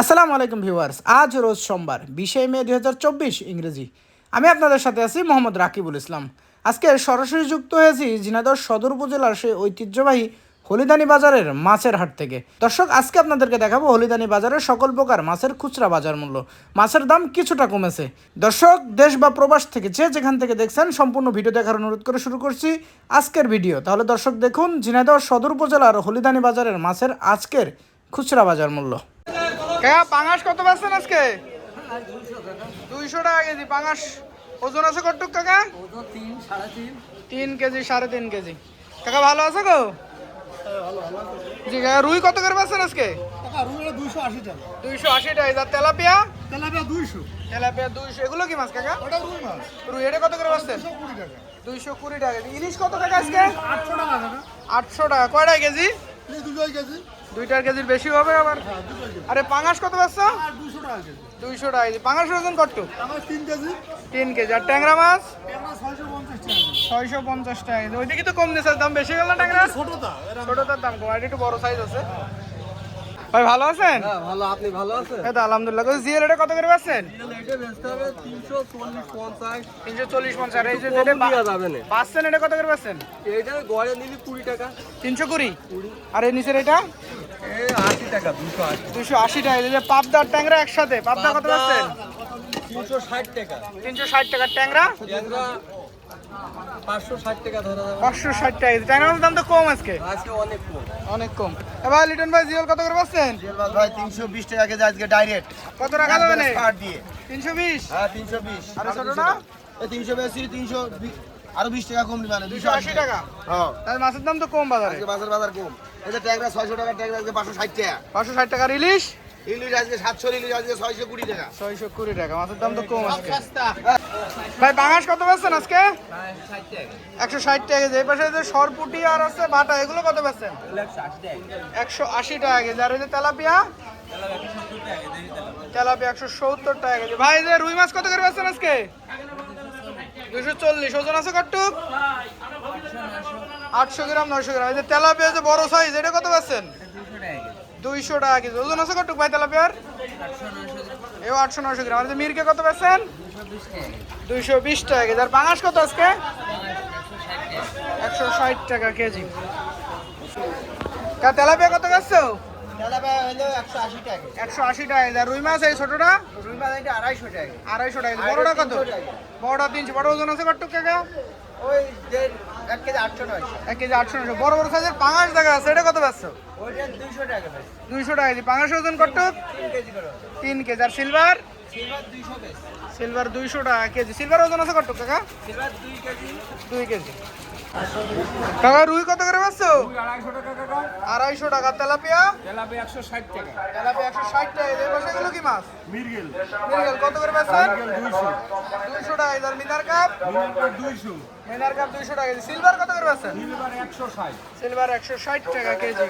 আসসালামু আলাইকুম ভিউয়ার্স, আজ রোজ সোমবার, বিশে মে দুই হাজার চব্বিশ ইংরেজি। আমি আপনাদের সাথে আছি মোহাম্মদ রাকিবুল ইসলাম। আজকে সরাসরি যুক্ত হয়েছি ঝিনাইদহ সদর উপজেলার সেই ঐতিহ্যবাহী হলিদানি বাজারের মাছের হাট থেকে। দর্শক, আজকে আপনাদেরকে দেখাবো হলিদানি বাজারের সকল প্রকার মাছের খুচরা বাজার মূল্য। মাছের দাম কিছুটা কমেছে। দর্শক, দেশ বা প্রবাস থেকে যে যেখান থেকে দেখছেন, সম্পূর্ণ ভিডিও দেখার অনুরোধ করে শুরু করছি আজকের ভিডিও। তাহলে দর্শক, দেখুন ঝিনাইদহ সদর উপজেলার হলিদানি বাজারের মাছের আজকের খুচরা বাজার মূল্য। কাকা পাঙাশ কত পাচ্ছেন আজকে? দুইশো টাকা কেজি পাঙাশ। ওজন আছে কটুক কাকা? তিন কেজি সাড়ে তিন কেজি। কাকা ভালো আছে গো? জি কাকা রুই কত করে পাচ্ছেন আজকে? দুইশো আশি টাকা। আর তেলাপিয়া? তেলাপিয়া দুইশো। তেলাপিয়া দুইশো এগুলো কি মাছ কাকা? ওটা রুই মাছ। রুই এটা কত করে টাকা। দুইশো কুড়ি টাকা। ইলিশ কত টাকা আজকে? আটশো টাকা আটশো টাকা কয়টা কেজি? দুইটার কেজির বেশি হবে আবার? আরে পাঙাশ কত পাচ্ছ দুইশো টাকা কেজি। পাঙাশ ওজন কত? তিন কেজি। আর ট্যাংরা মাছ? ছয়শো পঞ্চাশ টাকা ওইদিকে তো কম দিয়েছে দাম বেশি গেল না ট্যাংরা? ছোটটার দাম কম। আর একটু বড় সাইজ আছে। ভাই ভালো আছেন? হ্যাঁ ভালো। আপনি ভালো আছেন? আলহামদুলিল্লাহ। জিএল এটা কত করে পাচ্ছেন? এটা বেচতে হবে এই যে কম যেটা পা- যাবে না। পাচ্ছেন এটা কত করে পাচ্ছেন? এইটা গড়ে নিলি টাকা। আর এই নিচের এটা? এই টাকা টাকা। এই যে ট্যাংরা একসাথে। পাবদা কত পাচ্ছেন? তিনশো ষাট টাকা। টাকার ট্যাংরা? ট্যাংরা পাঁচশো ষাট টাকা ধরা যাবে। পাঁচশো ষাট টাকা কেজি। ট্যাংরা মাছের দাম তো কম আজকে? আজকে অনেক কম। অনেক কম। এবার লিটন ভাই জিএল কত করে পাচ্ছেন ভাই তিনশো বিশ টাকা কেজি আজকে ডাইরেক্ট কত রাখা যাবে কার্ড দিয়ে। তিনশো বিশ? হ্যাঁ তিনশো বিশ। আর ছোটটা? তিনশো বেশি তিনশো বি- আরও বিশ টাকা কম দিবে দুশো আশি টাকা? হ্যাঁ। তাহলে মাছের দাম তো কম বাজারে। আজকে বাজার কম। ট্যাংরা ছয়শো টাকা ট্যাংরা আজকে পাঁচশো ষাট টাকা। পাঁচশো ষাট টাকার ইলিশ ইলিশ আজকে সাতশো ইলিশ আজকে ছয়শো কুড়ি টাকা। ছয়শো কুড়ি টাকা মাছের দাম তো কম আজকে। ভাই বাঙাশ কত বেচছেন আজকে? একশো ষাট টাকা কেজি। এই পাশে যে সরপুটি আর আছে বাটা এগুলো কত বেচছেন? একশো আশি টাকা কেজি। আর এই যে তেলাপিয়া? তেলাপিয়া একশো সত্তর টাকা কেজি। ভাই যে রুই মাছ কত করে বেচছেন আজকে? দুশো চল্লিশ। ওজন আছে কটুক আটশো গ্রাম নয়শো গ্রাম। এই যে তেলাপিয়া যে বড় সাইজ এটা কত বেচছেন? দুইশো টাকা কেজি। ওজন আছে কটুক ভাই তেলাপিয়ার? এও আটশো নশো গ্রাম। আর মিরকে কত পেয়েছেন দুইশো বিশ টাকা কেজি। আর পাঙাশ কত আজকে? একশো ষাট টাকা কেজি। তা তেলাপিয়া কত হলো একশো আশি টাকা। রুই মাছ এই ছোটটা? রুই মাছ এটা আড়াইশো টাকা। আড়াইশো টাকা। বড়টা কত? বড়টা তিনশো। বড় ওজন আছে কটুক টাকা ওই এক কেজি আটশো নয়শো। এক কেজি আটশো নয়শো। বড় বড় সাইজের পাঙাশ দেখা আছে এটা কত ওইটা দুইশো টাকা দুইশো টাকা পাঙাশ ওজন কটুক তিন কেজি করে। তিন কেজি। আর সিলভার? সিলভার দুইশো টাকা কেজি। সিলভার ওজন আছে কটুক কাকা? সিলভার দুই কেজি। কাকা রুই কত করে পাচ্ছো? আড়াইশো টাকা কাকা। আড়াইশো টাকা। তেলাপিয়া? তেলাপি একশো ষাট টাকা। তেলাপিয়া একশো ষাট টাকা। এই পাশে এগুলো কি মাছ? মিরগেল। মিরগেল কত করে পাচ্ছেন দুইশো। দুইশো টাকা। এবার মিনার কাপ? দুইশো। মিনার কাপ দুইশো টাকা। কেজি সিলভার কত করে পাচ্ছেন? সিলভার একশো ষাট। সিলভার একশো ষাট টাকা কেজি।